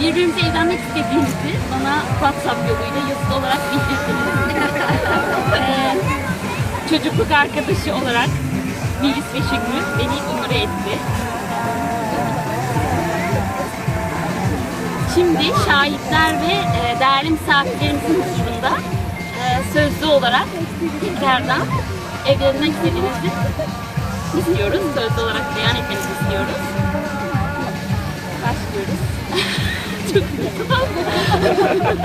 Birbirimize evlenmek istediğimizi bana WhatsApp yoluyla yazılı olarak bildirdiniz. Ee, çocukluk arkadaşı olarak Melis ve Şükrü beni onur etti. Şimdi şahitler ve e, değerli misafirlerimizin huzurunda e, sözlü olarak tekrardan evlenmek istediğinizi istiyoruz. Sözlü olarak beyan etmenizi istiyoruz. İyi.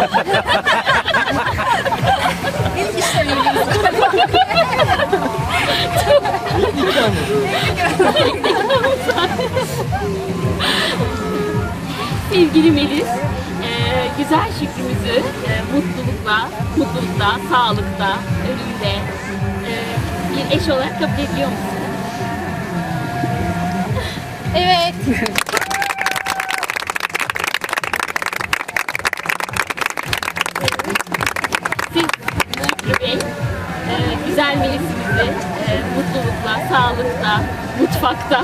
Sevgili Melis, e, güzel şükrümüzü e, mutlulukla, mutlulukta, sağlıkta, ölümde e, bir eş olarak kabul ediyor musun? Evet. Siz Şükrü Bey, e, güzel Melis'imizi e, mutlulukla, sağlıkta, mutfakta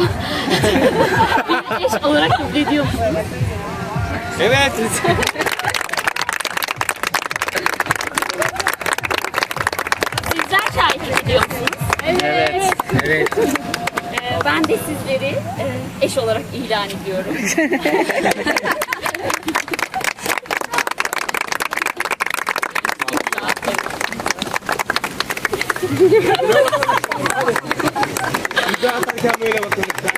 bir eş olarak kabul ediyor musunuz? Evet. Sizler şahitlik ediyor musunuz? Evet. Evet. Ee, ben de sizleri e, eş olarak ilan ediyorum. İddia atarken böyle bakın lütfen.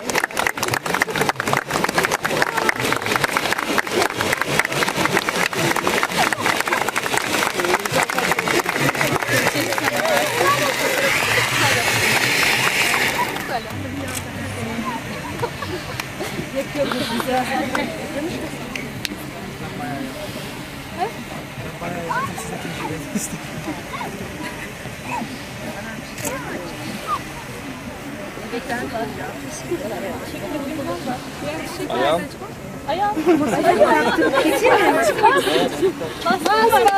Ayağım. Bas bas bas bas bas bas bas